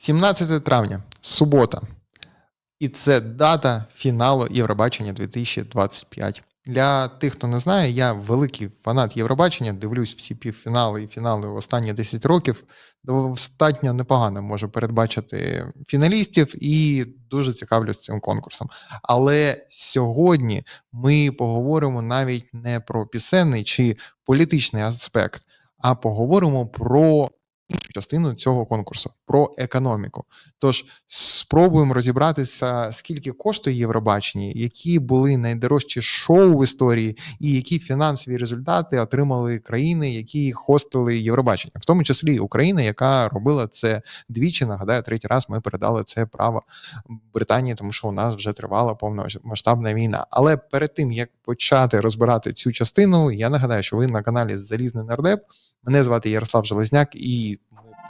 17 травня, субота. І це дата фіналу Євробачення 2025. Для тих, хто не знає, я великий фанат Євробачення, дивлюсь всі півфінали і фінали останні 10 років. Достатньо непогано можу передбачити фіналістів і дуже цікавлюсь цим конкурсом. Але сьогодні ми поговоримо навіть не про пісенний чи політичний аспект, а поговоримо про іншу частину цього конкурсу про економіку. Тож спробуємо розібратися, скільки коштує Євробачення, які були найдорожчі шоу в історії, і які фінансові результати отримали країни, які хостили Євробачення, в тому числі Україна, яка робила це двічі. Нагадаю, третій раз ми передали це право Британії, тому що у нас вже тривала повномасштабна війна. Але перед тим як почати розбирати цю частину, я нагадаю, що ви на каналі Залізний Нардеп. Мене звати Ярослав Железняк, і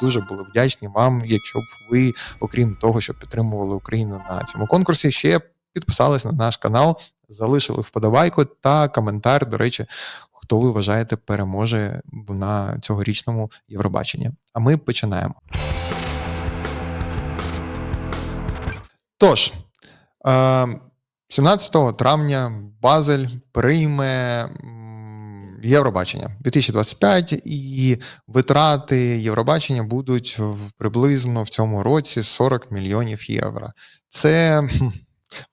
дуже були вдячні вам, якщо б ви, окрім того, що підтримували Україну на цьому конкурсі, ще підписались на наш канал, залишили вподобайку та коментар. До речі, хто ви вважаєте переможе на цьогорічному Євробаченні. А ми починаємо. Тож. 17 е, травня Базель прийме Євробачення 2025 і витрати Євробачення будуть в приблизно в цьому році 40 мільйонів євро. Це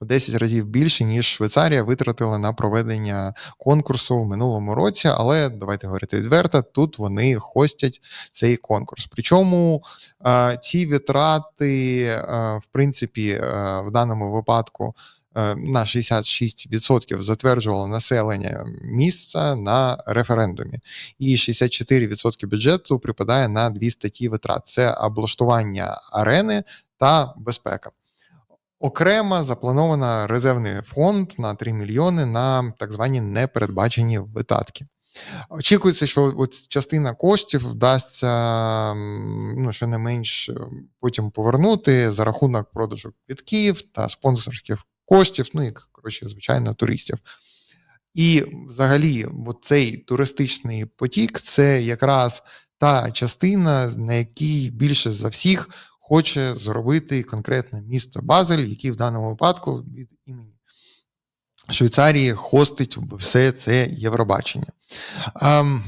в 10 разів більше, ніж Швейцарія витратила на проведення конкурсу в минулому році. Але давайте говорити відверто, тут вони хостять цей конкурс. Причому ці витрати, в принципі, в даному випадку. Е, на 66% затверджувало населення місця на референдумі, і 64% бюджету припадає на дві статті витрат: це облаштування арени та безпека. Окремо заплановано резервний фонд на 3 мільйони на так звані непередбачені видатки. Очікується, що от частина коштів вдасться ну, щонайменш потім повернути за рахунок продажу квітків та спонсорських коштів, ну і коротше, звичайно, туристів. І взагалі, цей туристичний потік це якраз та частина, на якій більше за всіх хоче зробити конкретне місто Базель, який в даному випадку від імені Швейцарії хостить все це Євробачення. Ем,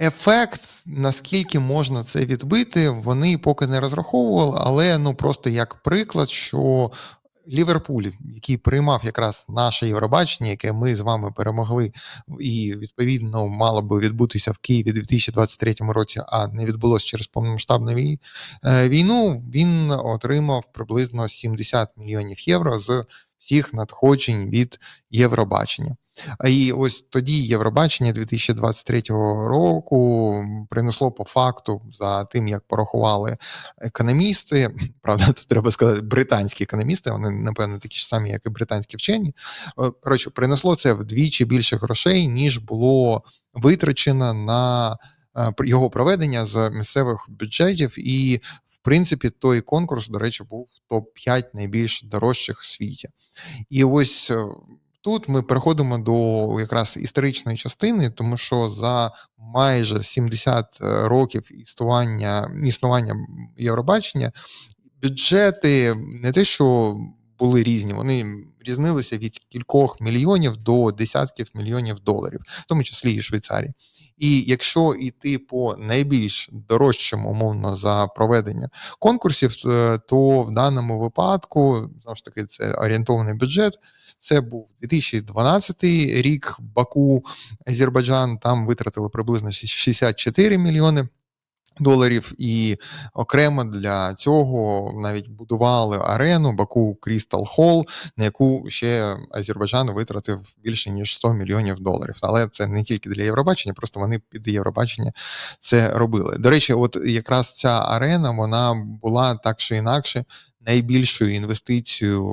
Ефект, наскільки можна це відбити, вони поки не розраховували, але ну просто як приклад, що Ліверпуль, який приймав якраз наше Євробачення, яке ми з вами перемогли, і відповідно мало би відбутися в Києві у 2023 році, а не відбулося через повномасштабну е, війну. Він отримав приблизно 70 мільйонів євро з всіх надходжень від Євробачення. І ось тоді Євробачення 2023 року принесло по факту за тим, як порахували економісти. Правда, тут треба сказати, британські економісти, вони, напевно, такі ж самі, як і британські вчені. Е, коротше, принесло це вдвічі більше грошей, ніж було витрачено на е, його проведення з місцевих бюджетів. І, в принципі, той конкурс, до речі, був топ 5 найбільш дорожчих в світі. І ось. Тут ми переходимо до якраз історичної частини, тому що за майже 70 е, років існування існування Євробачення бюджети не те, що були різні, вони різнилися від кількох мільйонів до десятків мільйонів доларів, в тому числі і Швейцарії. І якщо йти по найбільш дорожчому, умовно, за проведення конкурсів, е, то в даному випадку знову ж таки це орієнтований бюджет. Це був 2012 рік. Баку Азербайджан там витратили приблизно 64 мільйони. Доларів і окремо для цього навіть будували арену Баку Крістал Холл, на яку ще Азербайджан витратив більше ніж 100 мільйонів доларів. Але це не тільки для Євробачення, просто вони під Євробачення це робили. До речі, от якраз ця арена вона була так чи інакше найбільшою інвестицією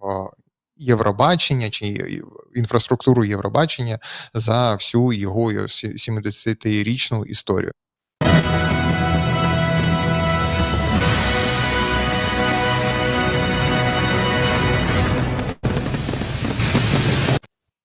в Євробачення чи інфраструктуру Євробачення за всю його 70-річну історію.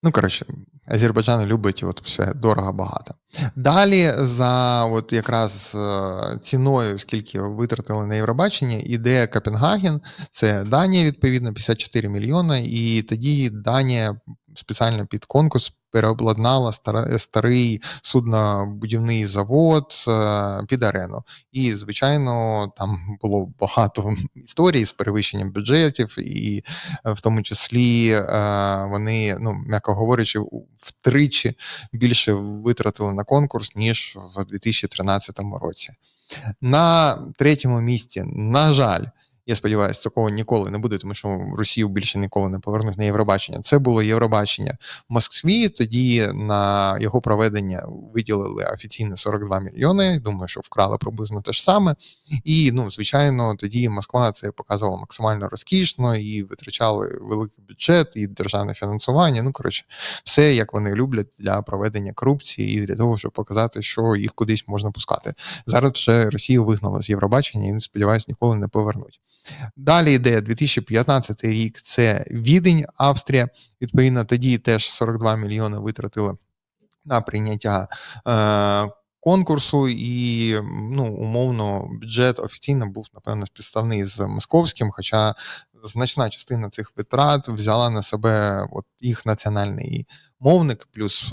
Ну, коротше, Азербайджан любить от все дорого багато. Далі, за от якраз е, ціною, скільки витратили на Євробачення, іде Копенгаген, це Данія, відповідно, 54 мільйони. І тоді Данія спеціально під конкурс переобладнала старий суднобудівний завод е, під арену. І, звичайно, там було багато історій з перевищенням бюджетів, і е, в тому числі е, вони, ну м'яко говорячи, втричі більше витратили на конкурс ніж в 2013 році. На третьому місці, на жаль. Я сподіваюся, такого ніколи не буде, тому що Росію більше ніколи не повернуть на Євробачення. Це було Євробачення в Москві. Тоді на його проведення виділили офіційно 42 мільйони. Думаю, що вкрали приблизно те ж саме. І ну, звичайно, тоді Москва це показувала максимально розкішно і витрачали великий бюджет і державне фінансування. Ну коротше, все як вони люблять для проведення корупції і для того, щоб показати, що їх кудись можна пускати. Зараз вже Росію вигнали з Євробачення і сподіваюся, ніколи не повернуть. Далі йде 2015 рік. Це Відень, Австрія. Відповідно, тоді теж 42 мільйони витратили на прийняття. Е, Конкурсу і ну умовно бюджет офіційно був напевно співставний з московським, хоча значна частина цих витрат взяла на себе от їх національний мовник, плюс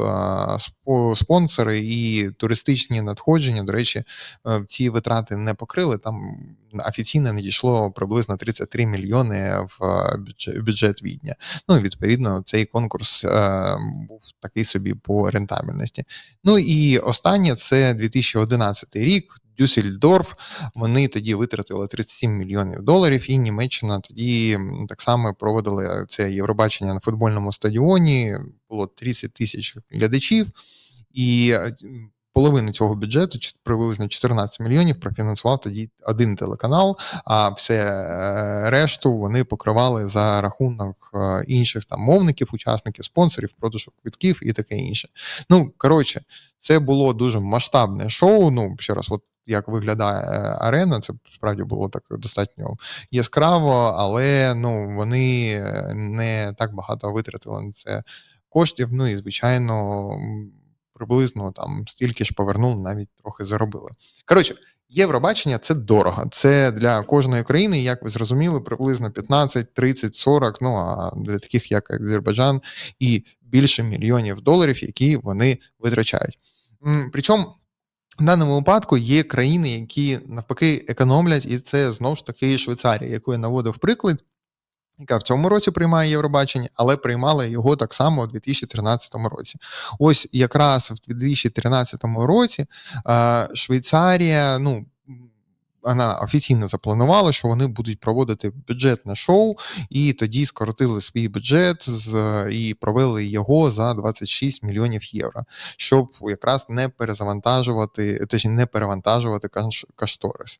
спонсори і туристичні надходження. До речі, е, ці витрати не покрили. Там офіційно надійшло приблизно 33 мільйони в бюджет відня. Ну відповідно, цей конкурс е, був такий собі по рентабельності. Ну і останнє це 2011 рік. Дюссельдорф, вони тоді витратили 37 мільйонів доларів, і Німеччина тоді так само проводили це Євробачення на футбольному стадіоні. Було 30 тисяч глядачів, і е, половину цього бюджету, приблизно 14 мільйонів, профінансував тоді один телеканал. А все е, решту вони покривали за рахунок е, інших там мовників, учасників, спонсорів, продажу квитків і таке інше. Ну коротше, це було дуже масштабне шоу. Ну ще раз, от як виглядає е, арена. Це справді було так достатньо яскраво, але ну вони е, не так багато витратили на це коштів. Ну і звичайно, приблизно там стільки ж повернули, навіть трохи заробили. Коротше. Євробачення це дорого. Це для кожної країни, як ви зрозуміли, приблизно 15, 30, 40, Ну а для таких, як Азербайджан, і більше мільйонів доларів, які вони витрачають. Причому в даному випадку є країни, які навпаки економлять, і це знову ж таки Швейцарія, яку я наводив приклад, яка в цьому році приймає Євробачення, але приймала його так само у 2013 році. Ось якраз в 2013 році Швейцарія, ну вона офіційно запланувала, що вони будуть проводити бюджетне шоу, і тоді скоротили свій бюджет з і провели його за 26 мільйонів євро, щоб якраз не перезавантажувати, точніше не перевантажувати кашторис.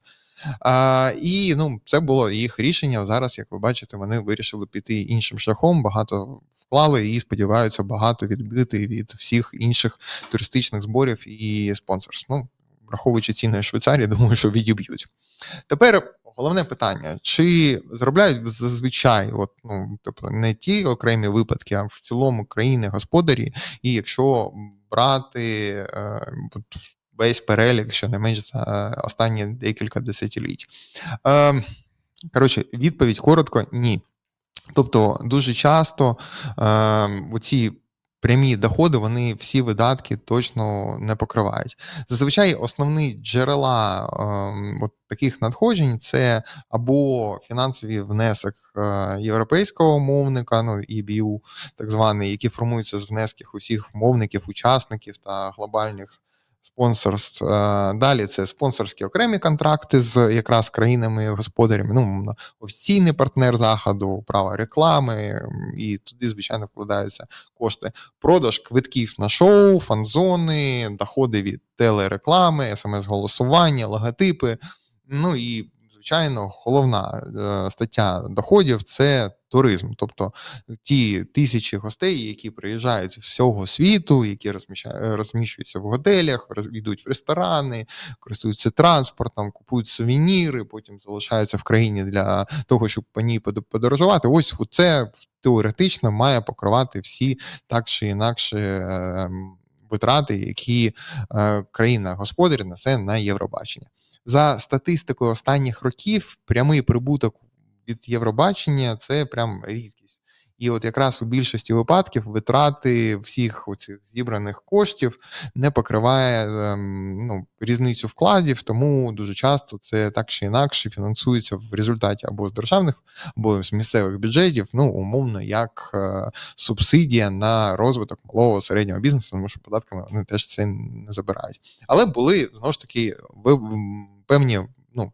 А, І ну, це було їх рішення. Зараз, як ви бачите, вони вирішили піти іншим шляхом. Багато вклали і сподіваються багато відбити від всіх інших туристичних зборів і спонсорств. Ну, враховуючи ціни в Швейцарії, думаю, що відіб'ють. Тепер головне питання: чи заробляють зазвичай, от ну тобто не ті окремі випадки, а в цілому країни господарі, і якщо брати е, весь перелік, що не менш за останні декілька десятиліть. Е, Коротше, відповідь коротко ні. Тобто, дуже часто е, оці прямі доходи, вони всі видатки точно не покривають. Зазвичай основні джерела е, от таких надходжень це або фінансовий внесок е, європейського мовника, ну EBU, так званий, які формуються з внесків усіх мовників, учасників та глобальних спонсорств. Е, далі це спонсорські окремі контракти з якраз країнами-господарями. Ну, офіційний партнер заходу, право реклами, і туди, звичайно, вкладаються кошти. Продаж квитків на шоу, фан-зони, доходи від телереклами, смс-голосування, логотипи. Ну і звичайно, головна е, стаття доходів це туризм. Тобто ті тисячі гостей, які приїжджають з всього світу, які розміща- розміщуються в готелях, йдуть в ресторани, користуються транспортом, купують сувеніри, потім залишаються в країні для того, щоб по ній подо- подорожувати. Ось це теоретично має покривати всі так чи інакше ем, витрати, які е, країна господарі несе на Євробачення. За статистикою останніх років, прямий прибуток від Євробачення це прям рідкість. І от якраз у більшості випадків витрати всіх оцих зібраних коштів не покриває ем, ну, різницю вкладів, тому дуже часто це так чи інакше фінансується в результаті або з державних, або з місцевих бюджетів, ну умовно, як е, субсидія на розвиток малого середнього бізнесу, тому що податками вони теж це не забирають. Але були знову ж таки ви- певні ну,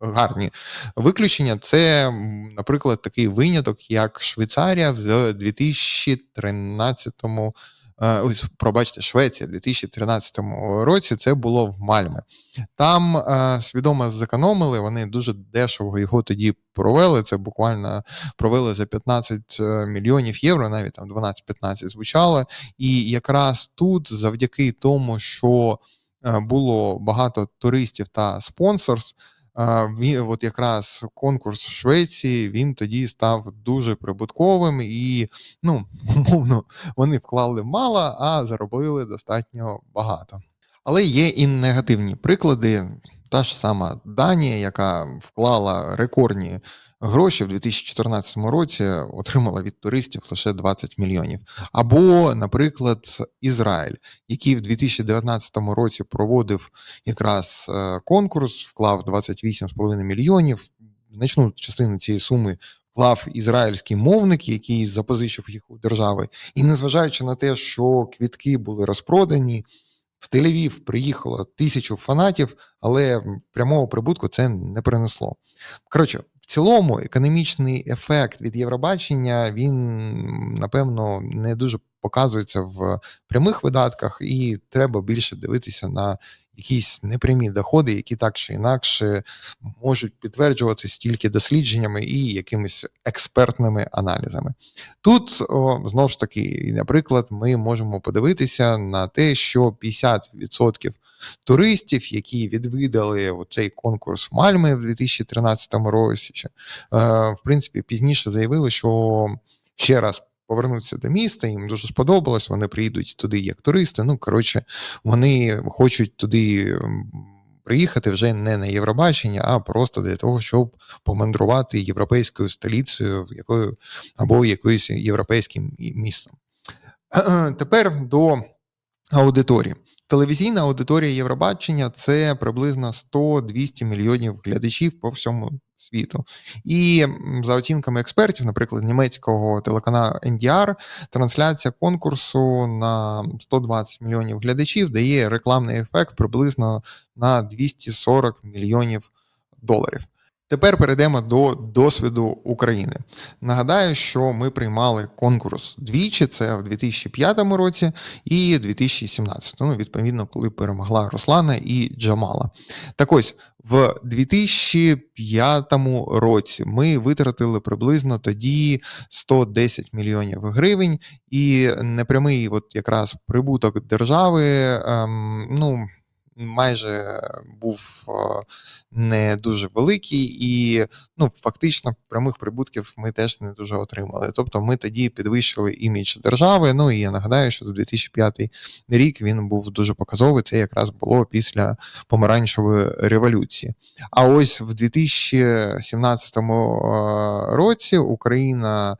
гарні виключення. Це, наприклад, такий виняток, як Швейцарія в 2013 е, Ось, пробачте, Швеція в 2013 році це було в Мальме. Там е, свідомо зекономили, вони дуже дешево його тоді провели. Це буквально провели за 15 мільйонів євро, навіть там 12-15 звучало. І якраз тут, завдяки тому, що е, було багато туристів та спонсорс. Він, от якраз конкурс в Швеції він тоді став дуже прибутковим, і ну, умовно, вони вклали мало, а заробили достатньо багато. Але є і негативні приклади. Та ж сама Данія, яка вклала рекордні гроші в 2014 році, отримала від туристів лише 20 мільйонів. Або, наприклад, Ізраїль, який в 2019 році проводив якраз е, конкурс, вклав 28,5 мільйонів. Значну частину цієї суми вклав ізраїльський мовник, який запозичив їх у держави. І незважаючи на те, що квітки були розпродані, в Тель-Авів приїхало тисячу фанатів, але прямого прибутку це не принесло. Коротше, в цілому, економічний ефект від Євробачення він напевно не дуже показується в прямих видатках, і треба більше дивитися на якісь непрямі доходи, які так чи інакше можуть підтверджуватися тільки дослідженнями і якимись експертними аналізами. Тут о, знову ж таки, наприклад, ми можемо подивитися на те, що 50% туристів, які відвідали цей конкурс в Мальми в 2013 році, е, в принципі, пізніше заявили, що ще раз. Повернуться до міста, їм дуже сподобалось. Вони приїдуть туди як туристи. Ну коротше, вони хочуть туди приїхати вже не на Євробачення, а просто для того, щоб помандрувати європейською столицею, якою або якоюсь європейським містом. Тепер до аудиторії. Телевізійна аудиторія Євробачення це приблизно 100-200 мільйонів глядачів по всьому світу. І за оцінками експертів, наприклад, німецького телеканалу NDR, трансляція конкурсу на 120 мільйонів глядачів дає рекламний ефект приблизно на 240 мільйонів доларів. Тепер перейдемо до досвіду України. Нагадаю, що ми приймали конкурс двічі: це в 2005 році і 2017. Ну, відповідно, коли перемогла Руслана і Джамала. Так ось в 2005 році ми витратили приблизно тоді 110 мільйонів гривень, і непрямий, от якраз прибуток держави, ем, ну майже був не дуже великий, і ну, фактично прямих прибутків ми теж не дуже отримали. Тобто ми тоді підвищили імідж держави. Ну і я нагадаю, що за 2005 рік він був дуже показовий. Це якраз було після помаранчевої революції. А ось в 2017 році Україна.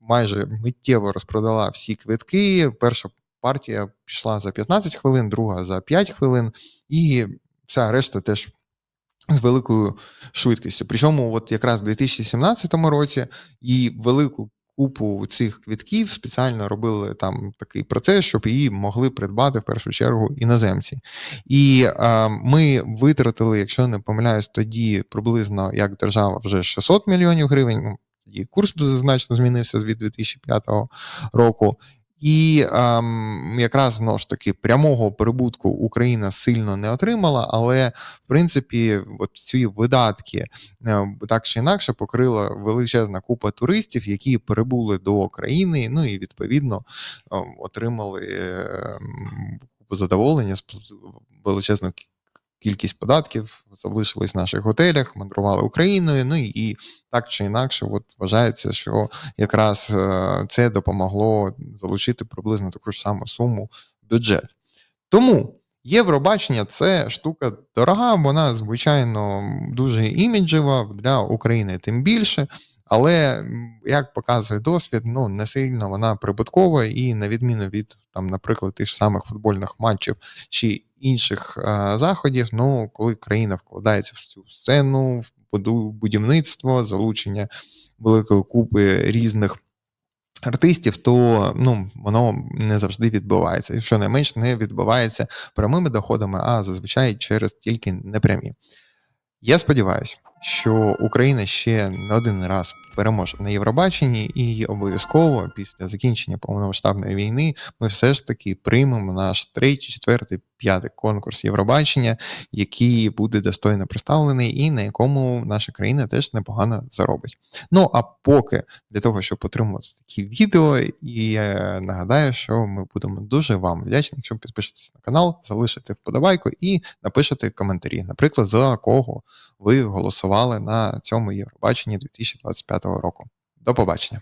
Майже миттєво розпродала всі квитки. Перша партія пішла за 15 хвилин, друга за 5 хвилин, і вся решта теж з великою швидкістю. Причому, от якраз в 2017 році і велику купу цих квитків спеціально робили там такий процес, щоб її могли придбати в першу чергу іноземці. І е, ми витратили, якщо не помиляюсь, тоді приблизно як держава вже 600 мільйонів гривень. Тоді курс значно змінився від 2005 року. І ем, якраз знову ж таки прямого прибутку Україна сильно не отримала, але в принципі, от ці видатки е, так чи інакше покрила величезна купа туристів, які прибули до країни, ну і відповідно ем, отримали купу задоволення з величезну кількість податків, залишились в наших готелях, мандрували Україною. Ну і так чи інакше, от вважається, що якраз е, це допомогло залучити приблизно таку ж саму суму в бюджет. Тому Євробачення це штука дорога, вона звичайно дуже іміджева для України, тим більше. Але як показує досвід, ну не сильно вона прибуткова, і на відміну від там, наприклад, тих самих футбольних матчів чи інших е, заходів, ну коли країна вкладається в цю сцену, в будівництво, залучення великої купи різних артистів, то ну воно не завжди відбувається. Якщо не менш не відбувається прямими доходами, а зазвичай через тільки непрямі. Я сподіваюся, що Україна ще не один раз переможе на Євробаченні, і обов'язково після закінчення повномасштабної війни ми все ж таки приймемо наш третій, четвертий, п'ятий конкурс Євробачення, який буде достойно представлений, і на якому наша країна теж непогано заробить. Ну а поки для того, щоб отримувати такі відео, і е, нагадаю, що ми будемо дуже вам вдячні, якщо підпишетесь на канал, залишите вподобайку і напишете коментарі, наприклад, за кого ви голосували на цьому Євробаченні 2025 року. До побачення.